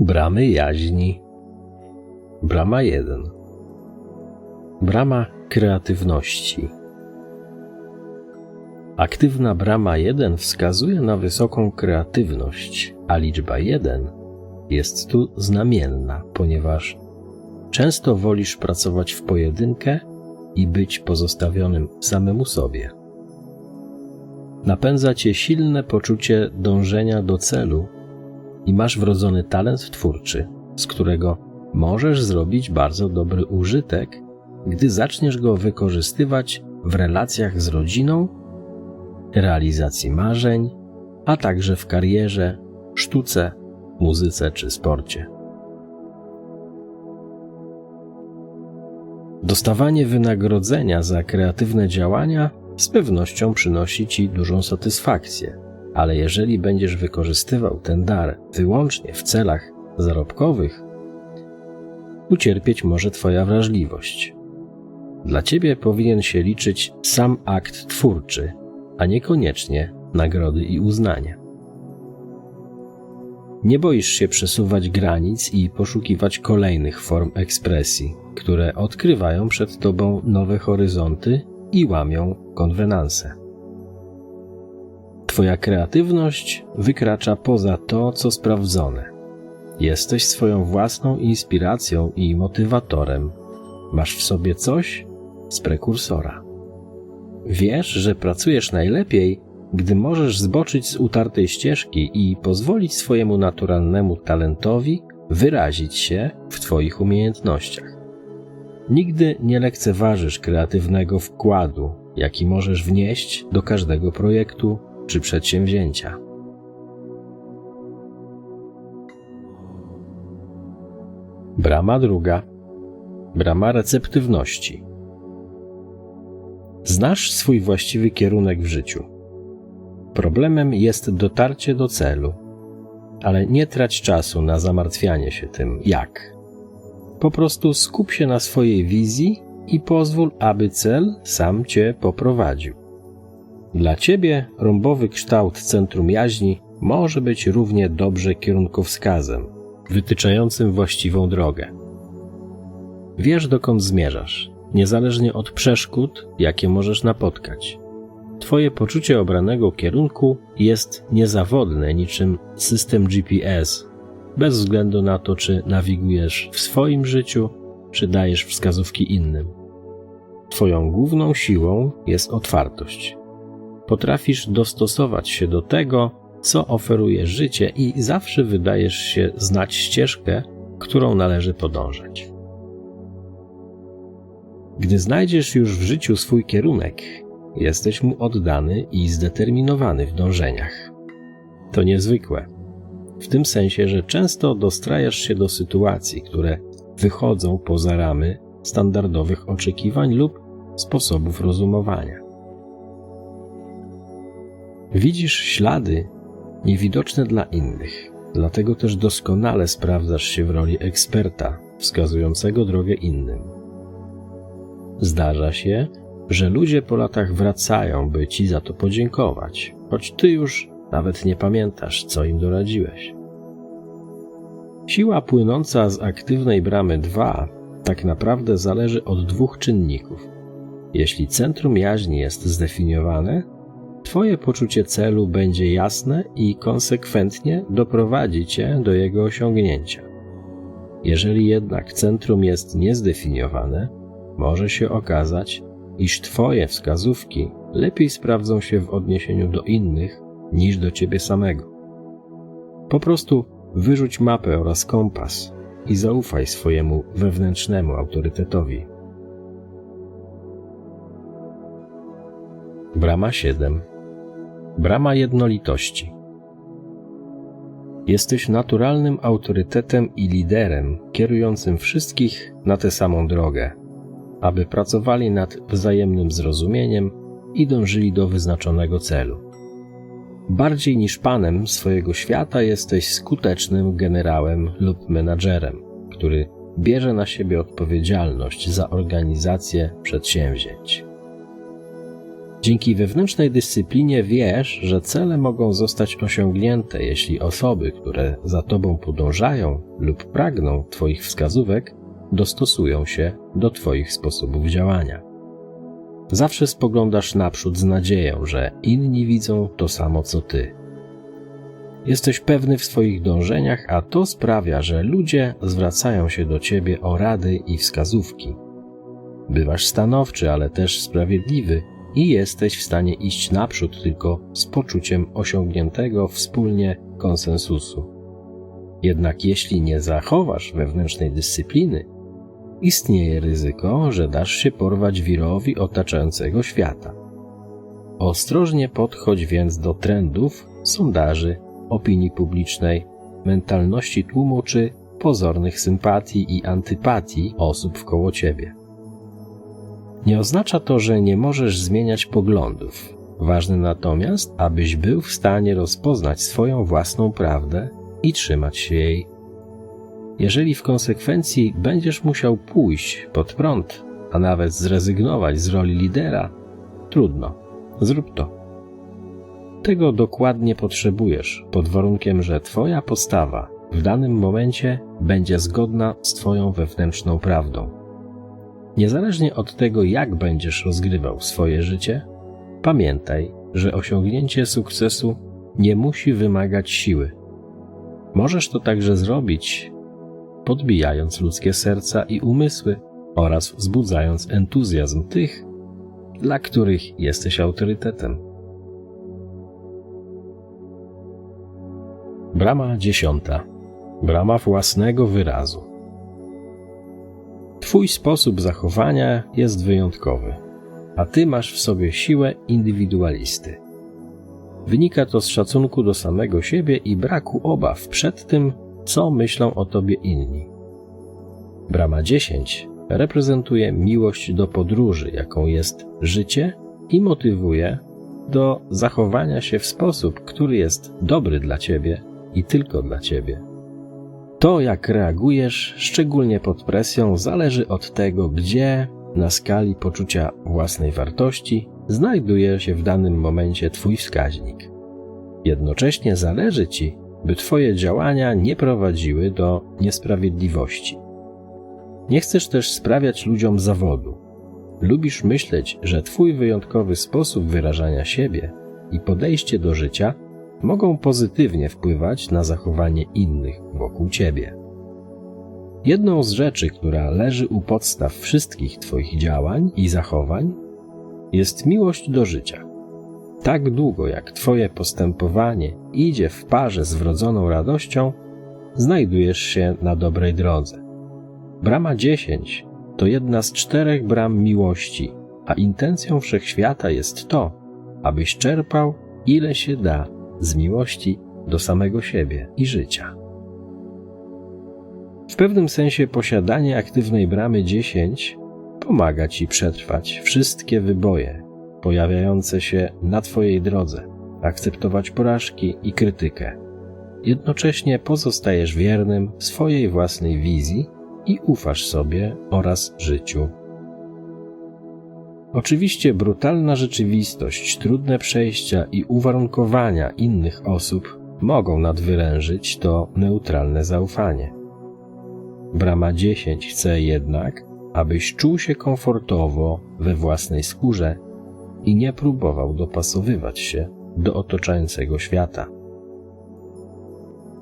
Bramy jaźni. Brama 1. Brama kreatywności. Aktywna brama 1 wskazuje na wysoką kreatywność, a liczba 1 jest tu znamienna, ponieważ często wolisz pracować w pojedynkę i być pozostawionym samemu sobie. Napędza cię silne poczucie dążenia do celu i masz wrodzony talent twórczy, z którego możesz zrobić bardzo dobry użytek, gdy zaczniesz go wykorzystywać w relacjach z rodziną, realizacji marzeń, a także w karierze, sztuce, muzyce czy sporcie. Dostawanie wynagrodzenia za kreatywne działania z pewnością przynosi ci dużą satysfakcję, ale jeżeli będziesz wykorzystywał ten dar wyłącznie w celach zarobkowych, ucierpieć może Twoja wrażliwość. Dla Ciebie powinien się liczyć sam akt twórczy, a niekoniecznie nagrody i uznania. Nie boisz się przesuwać granic i poszukiwać kolejnych form ekspresji, które odkrywają przed Tobą nowe horyzonty i łamią konwenanse. Twoja kreatywność wykracza poza to, co sprawdzone. Jesteś swoją własną inspiracją i motywatorem. Masz w sobie coś z prekursora. Wiesz, że pracujesz najlepiej, gdy możesz zboczyć z utartej ścieżki i pozwolić swojemu naturalnemu talentowi wyrazić się w Twoich umiejętnościach. Nigdy nie lekceważysz kreatywnego wkładu, jaki możesz wnieść do każdego projektu czy przedsięwzięcia. Brama druga. Brama receptywności. Znasz swój właściwy kierunek w życiu. Problemem jest dotarcie do celu, ale nie trać czasu na zamartwianie się tym, jak. Po prostu skup się na swojej wizji i pozwól, aby cel sam cię poprowadził. Dla ciebie rąbowy kształt centrum jaźni może być równie dobrze kierunkowskazem, wytyczającym właściwą drogę. Wiesz, dokąd zmierzasz, niezależnie od przeszkód, jakie możesz napotkać. Twoje poczucie obranego kierunku jest niezawodne niczym system GPS, bez względu na to, czy nawigujesz w swoim życiu, czy dajesz wskazówki innym. Twoją główną siłą jest otwartość. Potrafisz dostosować się do tego, co oferuje życie i zawsze wydajesz się znać ścieżkę, którą należy podążać. Gdy znajdziesz już w życiu swój kierunek, jesteś mu oddany i zdeterminowany w dążeniach. To niezwykłe. W tym sensie, że często dostrajasz się do sytuacji, które wychodzą poza ramy standardowych oczekiwań lub sposobów rozumowania. Widzisz ślady niewidoczne dla innych, dlatego też doskonale sprawdzasz się w roli eksperta wskazującego drogę innym. Zdarza się, że ludzie po latach wracają, by ci za to podziękować, choć ty już nawet nie pamiętasz, co im doradziłeś. Siła płynąca z aktywnej bramy 2 tak naprawdę zależy od dwóch czynników. Jeśli centrum jaźni jest zdefiniowane, Twoje poczucie celu będzie jasne i konsekwentnie doprowadzi Cię do jego osiągnięcia. Jeżeli jednak centrum jest niezdefiniowane, może się okazać, iż Twoje wskazówki lepiej sprawdzą się w odniesieniu do innych niż do Ciebie samego. Po prostu wyrzuć mapę oraz kompas i zaufaj swojemu wewnętrznemu autorytetowi. Brama 7 Brama jednolitości Jesteś naturalnym autorytetem i liderem kierującym wszystkich na tę samą drogę aby pracowali nad wzajemnym zrozumieniem i dążyli do wyznaczonego celu. Bardziej niż panem swojego świata jesteś skutecznym generałem lub menadżerem, który bierze na siebie odpowiedzialność za organizację przedsięwzięć. Dzięki wewnętrznej dyscyplinie wiesz, że cele mogą zostać osiągnięte, jeśli osoby, które za tobą podążają lub pragną Twoich wskazówek, dostosują się do Twoich sposobów działania. Zawsze spoglądasz naprzód z nadzieją, że inni widzą to samo co Ty. Jesteś pewny w swoich dążeniach, a to sprawia, że ludzie zwracają się do Ciebie o rady i wskazówki. Bywasz stanowczy, ale też sprawiedliwy i jesteś w stanie iść naprzód tylko z poczuciem osiągniętego wspólnie konsensusu. Jednak jeśli nie zachowasz wewnętrznej dyscypliny, istnieje ryzyko, że dasz się porwać wirowi otaczającego świata. Ostrożnie podchodź więc do trendów, sondaży, opinii publicznej, mentalności tłumu czy pozornych sympatii i antypatii osób wkoło ciebie. Nie oznacza to, że nie możesz zmieniać poglądów. Ważne natomiast, abyś był w stanie rozpoznać swoją własną prawdę i trzymać się jej. Jeżeli w konsekwencji będziesz musiał pójść pod prąd, a nawet zrezygnować z roli lidera, trudno, zrób to. Tego dokładnie potrzebujesz, pod warunkiem, że Twoja postawa w danym momencie będzie zgodna z Twoją wewnętrzną prawdą. Niezależnie od tego, jak będziesz rozgrywał swoje życie, pamiętaj, że osiągnięcie sukcesu nie musi wymagać siły. Możesz to także zrobić, podbijając ludzkie serca i umysły oraz wzbudzając entuzjazm tych, dla których jesteś autorytetem. Brama dziesiąta. Brama własnego wyrazu. Twój sposób zachowania jest wyjątkowy, a ty masz w sobie siłę indywidualisty. Wynika to z szacunku do samego siebie i braku obaw przed tym, co myślą o tobie inni. Brama 10 reprezentuje miłość do podróży, jaką jest życie i motywuje do zachowania się w sposób, który jest dobry dla ciebie i tylko dla ciebie. To, jak reagujesz, szczególnie pod presją, zależy od tego, gdzie na skali poczucia własnej wartości znajduje się w danym momencie Twój wskaźnik. Jednocześnie zależy Ci, by Twoje działania nie prowadziły do niesprawiedliwości. Nie chcesz też sprawiać ludziom zawodu. Lubisz myśleć, że Twój wyjątkowy sposób wyrażania siebie i podejście do życia mogą pozytywnie wpływać na zachowanie innych wokół ciebie. Jedną z rzeczy, która leży u podstaw wszystkich Twoich działań i zachowań, jest miłość do życia. Tak długo jak Twoje postępowanie idzie w parze z wrodzoną radością, znajdujesz się na dobrej drodze. Brama 10 to jedna z czterech bram miłości, a intencją wszechświata jest to, abyś czerpał ile się da z miłości do samego siebie i życia. W pewnym sensie posiadanie aktywnej bramy 10 pomaga Ci przetrwać wszystkie wyboje pojawiające się na Twojej drodze, akceptować porażki i krytykę. Jednocześnie pozostajesz wiernym swojej własnej wizji i ufasz sobie oraz życiu. Oczywiście brutalna rzeczywistość, trudne przejścia i uwarunkowania innych osób mogą nadwyrężyć to neutralne zaufanie. Brama 10 chce jednak, abyś czuł się komfortowo we własnej skórze i nie próbował dopasowywać się do otaczającego świata.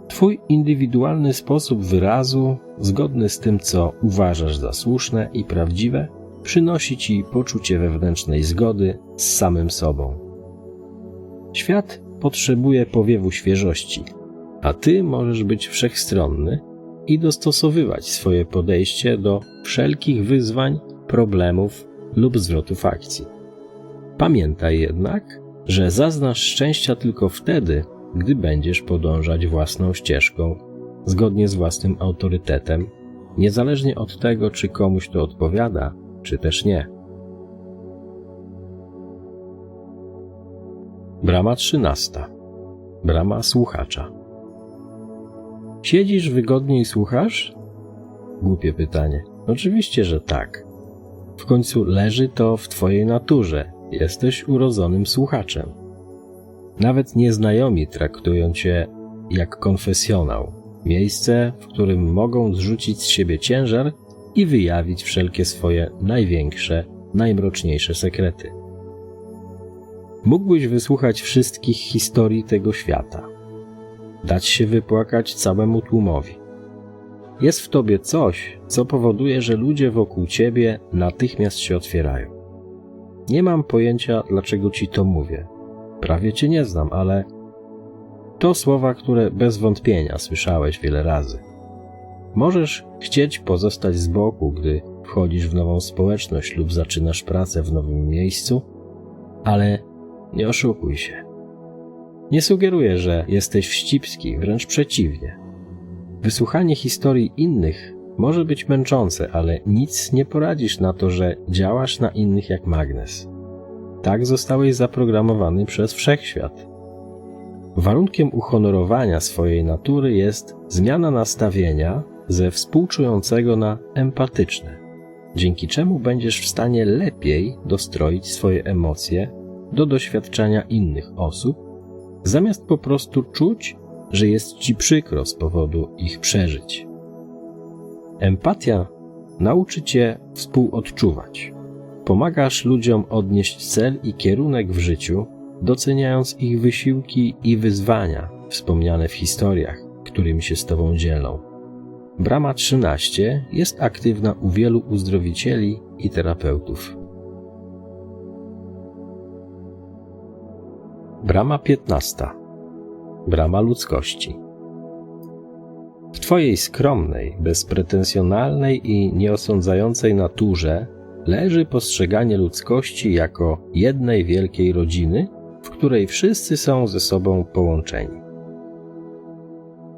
Twój indywidualny sposób wyrazu, zgodny z tym, co uważasz za słuszne i prawdziwe, przynosi ci poczucie wewnętrznej zgody z samym sobą. Świat potrzebuje powiewu świeżości, a ty możesz być wszechstronny i dostosowywać swoje podejście do wszelkich wyzwań, problemów lub zwrotów akcji. Pamiętaj jednak, że zaznasz szczęścia tylko wtedy, gdy będziesz podążać własną ścieżką, zgodnie z własnym autorytetem, niezależnie od tego, czy komuś to odpowiada, czy też nie. Brama trzynasta. Brama słuchacza. Siedzisz wygodnie i słuchasz? Głupie pytanie. Oczywiście, że tak. W końcu leży to w Twojej naturze jesteś urodzonym słuchaczem. Nawet nieznajomi traktują cię jak konfesjonał, miejsce, w którym mogą zrzucić z siebie ciężar i wyjawić wszelkie swoje największe, najmroczniejsze sekrety. Mógłbyś wysłuchać wszystkich historii tego świata, dać się wypłakać całemu tłumowi. Jest w tobie coś, co powoduje, że ludzie wokół ciebie natychmiast się otwierają. Nie mam pojęcia, dlaczego ci to mówię. Prawie cię nie znam, ale to słowa, które bez wątpienia słyszałeś wiele razy. Możesz chcieć pozostać z boku, gdy wchodzisz w nową społeczność lub zaczynasz pracę w nowym miejscu, ale nie oszukuj się. Nie sugeruję, że jesteś wścibski, wręcz przeciwnie. Wysłuchanie historii innych może być męczące, ale nic nie poradzisz na to, że działasz na innych jak magnes. Tak zostałeś zaprogramowany przez wszechświat. Warunkiem uhonorowania swojej natury jest zmiana nastawienia ze współczującego na empatyczne, dzięki czemu będziesz w stanie lepiej dostroić swoje emocje do doświadczenia innych osób, zamiast po prostu czuć, że jest ci przykro z powodu ich przeżyć. Empatia nauczy cię współodczuwać. Pomagasz ludziom odnieść cel i kierunek w życiu, doceniając ich wysiłki i wyzwania wspomniane w historiach, którymi się z Tobą dzielą. Brama 13 jest aktywna u wielu uzdrowicieli i terapeutów. Brama 15. Brama ludzkości. W Twojej skromnej, bezpretensjonalnej i nieosądzającej naturze leży postrzeganie ludzkości jako jednej wielkiej rodziny, w której wszyscy są ze sobą połączeni.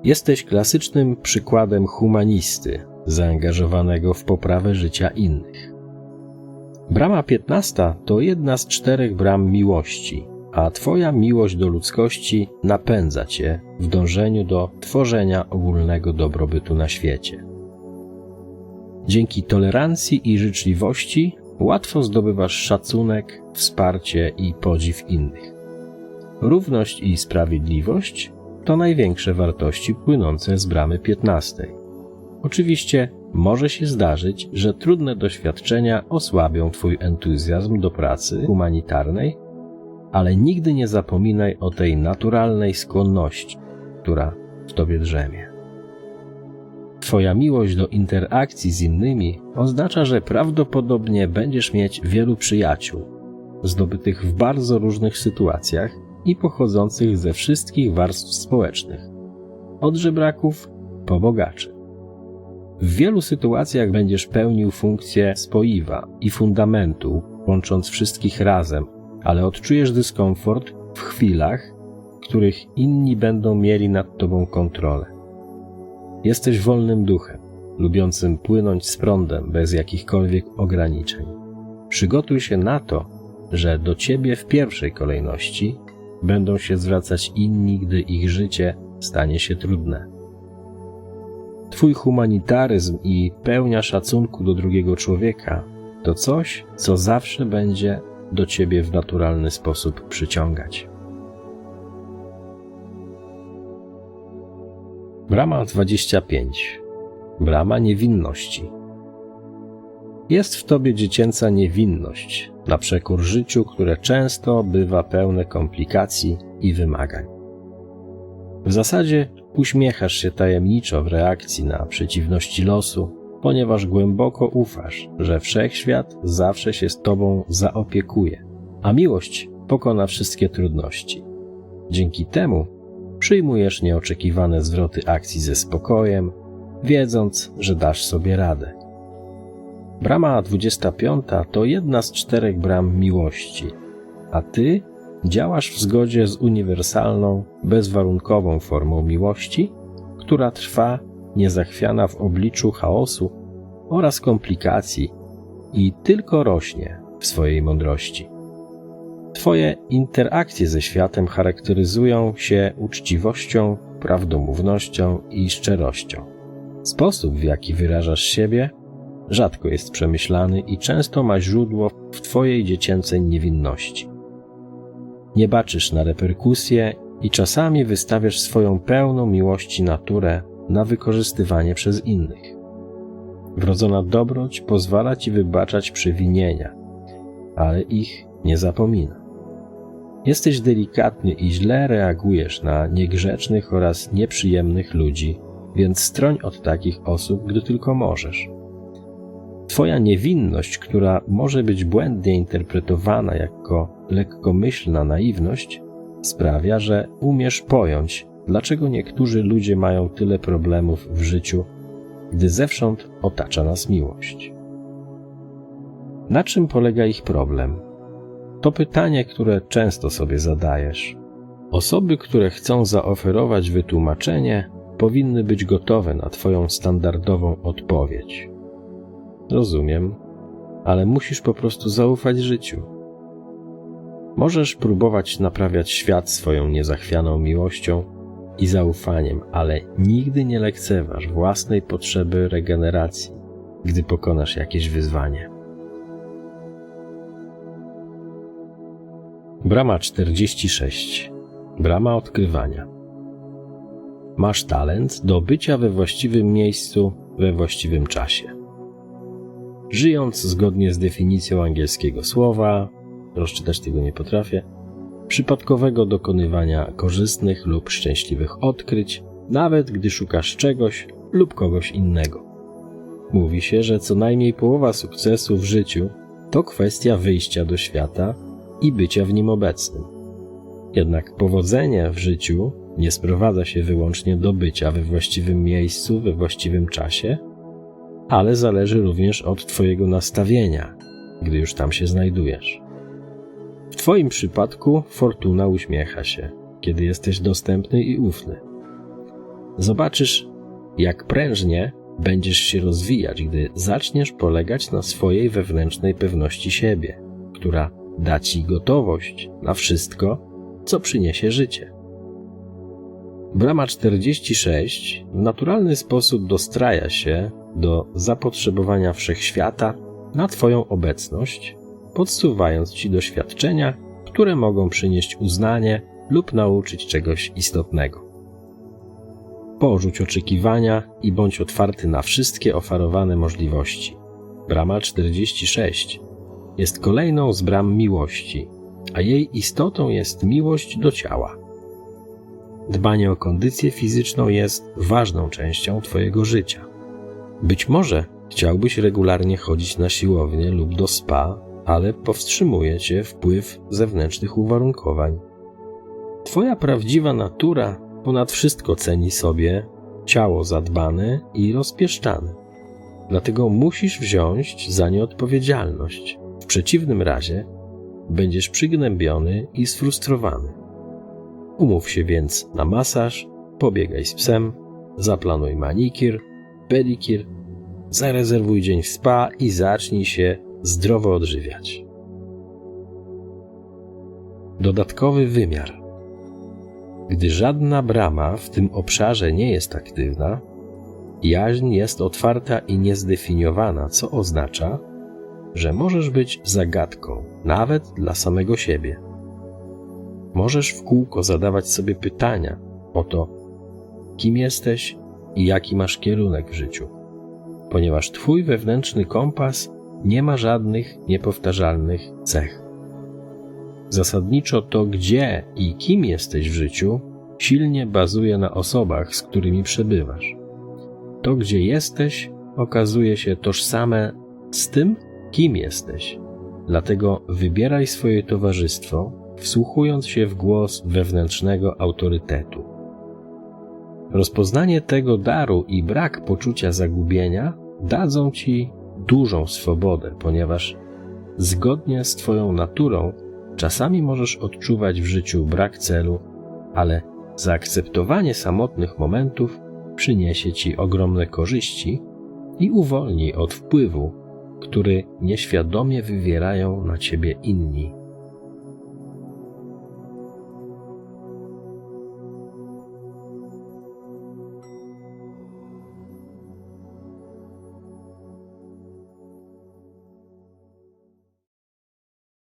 Jesteś klasycznym przykładem humanisty, zaangażowanego w poprawę życia innych. Brama 15 to jedna z czterech bram miłości, a Twoja miłość do ludzkości napędza Cię w dążeniu do tworzenia ogólnego dobrobytu na świecie. Dzięki tolerancji i życzliwości łatwo zdobywasz szacunek, wsparcie i podziw innych. Równość i sprawiedliwość to największe wartości płynące z bramy 15. Oczywiście może się zdarzyć, że trudne doświadczenia osłabią Twój entuzjazm do pracy humanitarnej, ale nigdy nie zapominaj o tej naturalnej skłonności, która w Tobie drzemie. Twoja miłość do interakcji z innymi oznacza, że prawdopodobnie będziesz mieć wielu przyjaciół, zdobytych w bardzo różnych sytuacjach i pochodzących ze wszystkich warstw społecznych, od żebraków po bogaczy. W wielu sytuacjach będziesz pełnił funkcję spoiwa i fundamentu, łącząc wszystkich razem, ale odczujesz dyskomfort w chwilach, w których inni będą mieli nad tobą kontrolę. Jesteś wolnym duchem, lubiącym płynąć z prądem bez jakichkolwiek ograniczeń. Przygotuj się na to, że do ciebie w pierwszej kolejności będą się zwracać inni, gdy ich życie stanie się trudne. Twój humanitaryzm i pełnia szacunku do drugiego człowieka to coś, co zawsze będzie do ciebie w naturalny sposób przyciągać. Brama 25. Brama niewinności. Jest w tobie dziecięca niewinność, na przekór życiu, które często bywa pełne komplikacji i wymagań. W zasadzie uśmiechasz się tajemniczo w reakcji na przeciwności losu, ponieważ głęboko ufasz, że wszechświat zawsze się z tobą zaopiekuje, a miłość pokona wszystkie trudności. Dzięki temu przyjmujesz nieoczekiwane zwroty akcji ze spokojem, wiedząc, że dasz sobie radę. Brama 25 to jedna z czterech bram miłości, a ty działasz w zgodzie z uniwersalną, bezwarunkową formą miłości, która trwa niezachwiana w obliczu chaosu oraz komplikacji i tylko rośnie w swojej mądrości. Twoje interakcje ze światem charakteryzują się uczciwością, prawdomównością i szczerością. Sposób, w jaki wyrażasz siebie, rzadko jest przemyślany i często ma źródło w Twojej dziecięcej niewinności. Nie baczysz na reperkusje i czasami wystawiasz swoją pełną miłości naturę na wykorzystywanie przez innych. Wrodzona dobroć pozwala Ci wybaczać przewinienia, ale ich nie zapomina. Jesteś delikatny i źle reagujesz na niegrzecznych oraz nieprzyjemnych ludzi, więc stroń od takich osób, gdy tylko możesz. Twoja niewinność, która może być błędnie interpretowana jako lekkomyślna naiwność, sprawia, że umiesz pojąć, dlaczego niektórzy ludzie mają tyle problemów w życiu, gdy zewsząd otacza nas miłość. Na czym polega ich problem? To pytanie, które często sobie zadajesz. Osoby, które chcą zaoferować wytłumaczenie, powinny być gotowe na Twoją standardową odpowiedź. Rozumiem, ale musisz po prostu zaufać życiu. Możesz próbować naprawiać świat swoją niezachwianą miłością i zaufaniem, ale nigdy nie lekceważ własnej potrzeby regeneracji, gdy pokonasz jakieś wyzwanie. Brama 46. Brama odkrywania. Masz talent do bycia we właściwym miejscu we właściwym czasie. Żyjąc zgodnie z definicją angielskiego słowa, rozczytać tego nie potrafię, przypadkowego dokonywania korzystnych lub szczęśliwych odkryć, nawet gdy szukasz czegoś lub kogoś innego. Mówi się, że co najmniej połowa sukcesu w życiu to kwestia wyjścia do świata i bycia w nim obecnym. Jednak powodzenie w życiu nie sprowadza się wyłącznie do bycia we właściwym miejscu, we właściwym czasie, ale zależy również od Twojego nastawienia, gdy już tam się znajdujesz. W Twoim przypadku fortuna uśmiecha się, kiedy jesteś dostępny i ufny. Zobaczysz, jak prężnie będziesz się rozwijać, gdy zaczniesz polegać na swojej wewnętrznej pewności siebie, która da Ci gotowość na wszystko, co przyniesie życie. Brama 46 w naturalny sposób dostraja się do zapotrzebowania wszechświata na Twoją obecność, podsuwając Ci doświadczenia, które mogą przynieść uznanie lub nauczyć czegoś istotnego. Porzuć oczekiwania i bądź otwarty na wszystkie oferowane możliwości. Brama 46 jest kolejną z bram miłości, a jej istotą jest miłość do ciała. Dbanie o kondycję fizyczną jest ważną częścią Twojego życia. Być może chciałbyś regularnie chodzić na siłownię lub do spa, ale powstrzymuje Cię wpływ zewnętrznych uwarunkowań. Twoja prawdziwa natura ponad wszystko ceni sobie ciało zadbane i rozpieszczane. Dlatego musisz wziąć za nie odpowiedzialność. W przeciwnym razie będziesz przygnębiony i sfrustrowany. Umów się więc na masaż, pobiegaj z psem, zaplanuj manikir, pedikir, zarezerwuj dzień w spa i zacznij się zdrowo odżywiać. Dodatkowy wymiar. Gdy żadna brama w tym obszarze nie jest aktywna, jaźń jest otwarta i niezdefiniowana, co oznacza, że możesz być zagadką, nawet dla samego siebie. Możesz w kółko zadawać sobie pytania o to, kim jesteś i jaki masz kierunek w życiu, ponieważ Twój wewnętrzny kompas nie ma żadnych niepowtarzalnych cech. Zasadniczo to, gdzie i kim jesteś w życiu, silnie bazuje na osobach, z którymi przebywasz. To, gdzie jesteś, okazuje się tożsame z tym, kim jesteś. Dlatego wybieraj swoje towarzystwo, wsłuchując się w głos wewnętrznego autorytetu. Rozpoznanie tego daru i brak poczucia zagubienia dadzą ci dużą swobodę, ponieważ zgodnie z Twoją naturą czasami możesz odczuwać w życiu brak celu, ale zaakceptowanie samotnych momentów przyniesie Ci ogromne korzyści i uwolni od wpływu który nieświadomie wywierają na ciebie inni.